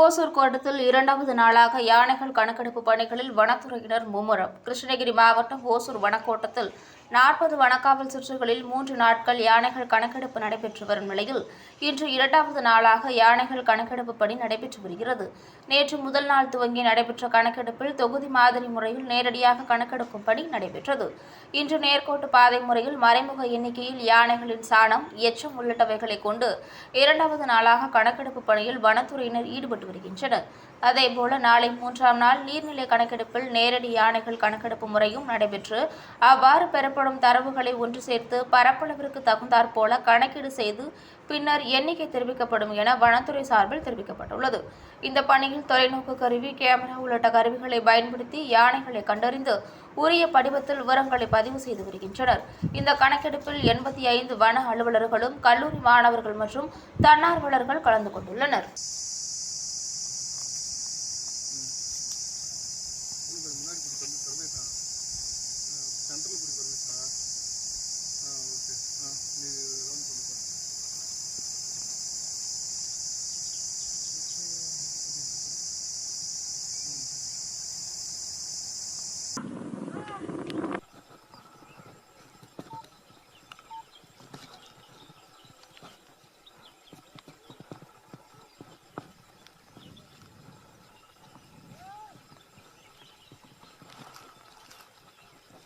ஓசூர் கோட்டத்தில் இரண்டாவது நாளாக யானைகள் கணக்கெடுப்பு பணிகளில் வனத்துறையினர் மும்முரம். கிருஷ்ணகிரி மாவட்டம் ஓசூர் வனக்கோட்டத்தில் நாற்பது வனக்காவல் சுற்றுகளில் மூன்று நாட்கள் யானைகள் கணக்கெடுப்பு நடைபெற்று வரும் நிலையில் இன்று இரண்டாவது நாளாக யானைகள் கணக்கெடுப்பு பணி நடைபெற்று வருகிறது. நேற்று முதல் நாள் துவங்கி நடைபெற்ற கணக்கெடுப்பில் தொகுதி மாதிரி முறையில் நேரடியாக கணக்கெடுக்கும் பணி நடைபெற்றது. இன்று நேர்கோட்டு பாதை முறையில் மறைமுக எண்ணிக்கையில் யானைகளின் சாணம் எச்சம் உள்ளிட்டவைகளை கொண்டு இரண்டாவது நாளாக கணக்கெடுப்பு பணியில் வனத்துறையினர் ஈடுபட்டு வருகின்றனர். அதேபோல நாளை மூன்றாம் நாள் நீர்நிலை கணக்கெடுப்பில் நேரடி யானைகள் கணக்கெடுப்பு முறையும் நடைபெற்று அவ்வாறு பெறப்படும் தரவுகளை ஒன்று சேர்த்து பரப்பளவிற்கு தகுந்தாற்போல கணக்கீடு செய்து பின்னர் எண்ணிக்கை தெரிவிக்கப்படும் என வனத்துறை சார்பில் தெரிவிக்கப்பட்டுள்ளது. இந்த பணியில் தொலைநோக்கு கருவி கேமரா உள்ளிட்ட கருவிகளை பயன்படுத்தி யானைகளை கண்டறிந்து உரிய படிவத்தில் விவரங்களை பதிவு செய்து வருகின்றனர். இந்த கணக்கெடுப்பில் எண்பத்தி ஐந்து வன அலுவலர்களும் கல்லூரி மாணவர்கள் மற்றும் தன்னார்வலர்கள் கலந்து கொண்டுள்ளனர். சென்ட்ரல் பிடி Não, não.